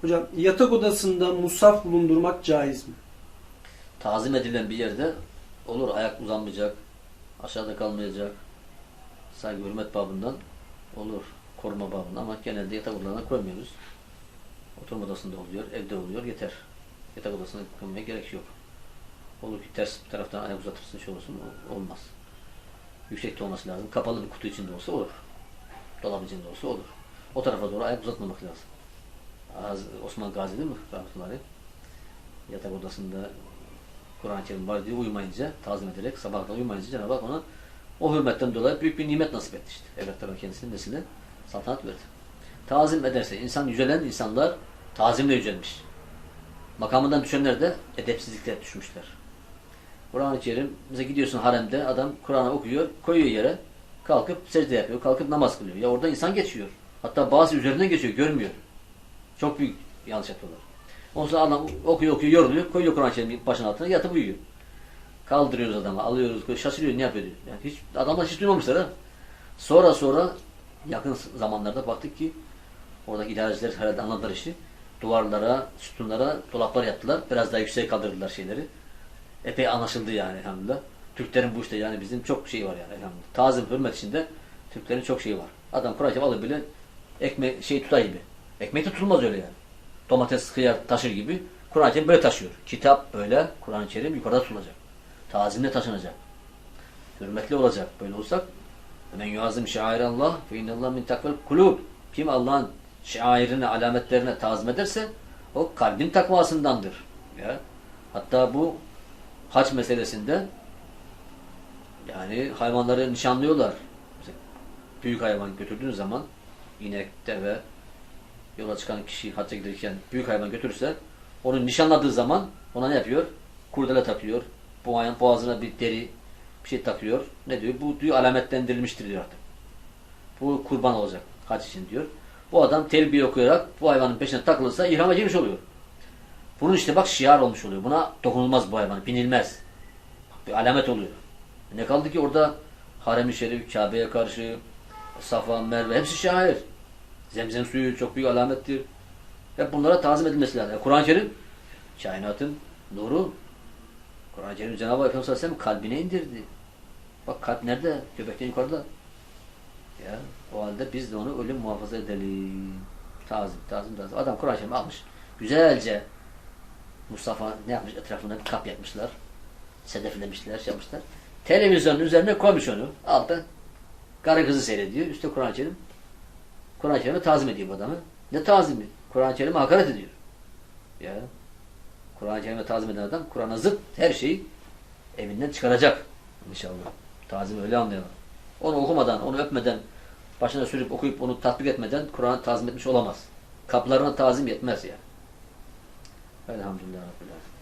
Hocam yatak odasında musaf bulundurmak caiz mi? Tazim edilen bir yerde olur. Ayak uzanmayacak, aşağıda kalmayacak. Saygı hürmet babından olur. Koruma babından ama genelde yatak odalarına koymuyoruz. Oturma odasında oluyor, evde oluyor, yeter. Yatak odasına koymaya gerek yok. Olur ki ters bir taraftan ayak uzatırsın, şey olursun, o- olmaz. Yüksekte olması lazım. Kapalı bir kutu içinde olsa olur. Dolap içinde olsa olur. O tarafa doğru ayak uzatmamak lazım. Osman Gazi değil mi? Rahmetullahi. Yatak odasında Kur'an-ı Kerim var diye uyumayınca, tazim ederek sabah kadar uyumayınca Cenab-ı Hak ona o hürmetten dolayı büyük bir nimet nasip etti işte. Evet tabi kendisinin nesline saltanat verdi. Tazim ederse insan yücelen insanlar tazimle yücelmiş. Makamından düşenler de edepsizlikle düşmüşler. Kur'an-ı Kerim, mesela gidiyorsun haremde adam Kur'an'ı okuyor, koyuyor yere, kalkıp secde yapıyor, kalkıp namaz kılıyor. Ya orada insan geçiyor. Hatta bazı üzerinden geçiyor, görmüyor. Çok büyük yanlış yapıyorlar. Ondan adam okuyor okuyor yoruluyor. Koyuyor Kur'an-ı Kerim'i başının altına yatıp uyuyor. Kaldırıyoruz adamı alıyoruz. koyuyoruz, Şaşırıyor ne yapıyor diyor. Yani hiç, adamlar hiç duymamışlar ha. Sonra sonra yakın zamanlarda baktık ki oradaki idareciler herhalde anladılar işi. Duvarlara, sütunlara dolaplar yaptılar. Biraz daha yükseğe kaldırdılar şeyleri. Epey anlaşıldı yani elhamdülillah. Türklerin bu işte yani bizim çok şeyi var yani elhamdülillah. Tazim, hürmet içinde Türklerin çok şeyi var. Adam Kur'an-ı Kerim alır bile ekmek şey tutar gibi. Ekmek de tutulmaz öyle yani domates, kıyar taşır gibi Kur'an-ı Kerim böyle taşıyor. Kitap böyle, Kur'an-ı Kerim yukarıda tutulacak. Tazimle taşınacak. Hürmetli olacak. Böyle olsak men yuazim şairallah fe innallah min takvel kulub. Kim Allah'ın şairine, alametlerine tazim ederse o kalbin takvasındandır. Ya. Hatta bu haç meselesinde yani hayvanları nişanlıyorlar. Mesela büyük hayvan götürdüğünüz zaman inek, deve, yola çıkan kişi hacca giderken büyük hayvan götürürse onu nişanladığı zaman ona ne yapıyor? Kurdele takıyor. Boğazına, boğazına bir deri bir şey takıyor. Ne diyor? Bu diyor alametlendirilmiştir diyor artık. Bu kurban olacak hac için diyor. Bu adam telbiye okuyarak bu hayvanın peşine takılırsa ihrama girmiş oluyor. Bunun işte bak şiar olmuş oluyor. Buna dokunulmaz bu hayvan. Binilmez. Bir alamet oluyor. Ne kaldı ki orada Harem-i Şerif, Kabe'ye karşı Safa, Merve hepsi şair. Zemzem suyu çok büyük alamettir. Hep bunlara tazim edilmesi lazım. Yani Kur'an-ı Kerim kainatın nuru. Kur'an-ı Kerim Cenab-ı Hak Efendimiz Aleyhisselam kalbine indirdi. Bak kalp nerede? Göbekten yukarıda. Ya o halde biz de onu öyle muhafaza edelim. Tazim, tazim, tazim. Adam Kur'an-ı Kerim almış. Güzelce Mustafa ne yapmış? Etrafına bir kap yapmışlar. Sedeflemişler, şey yapmışlar. Televizyonun üzerine koymuş onu. Altta karı kızı seyrediyor. Üstte Kur'an-ı Kerim. Kur'an-ı Kerim'e tazim ediyor bu adamı. Ne tazimi? Kur'an-ı Kerim'e hakaret ediyor. Ya. Kur'an-ı Kerim'e tazim eden adam Kur'an'a zıt her şeyi evinden çıkaracak. İnşallah. Tazim öyle anlayalım. Onu okumadan, onu öpmeden, başına sürüp okuyup onu tatbik etmeden Kur'an'ı tazim etmiş olamaz. Kaplarına tazim yetmez yani. Elhamdülillah Rabbil Alemin.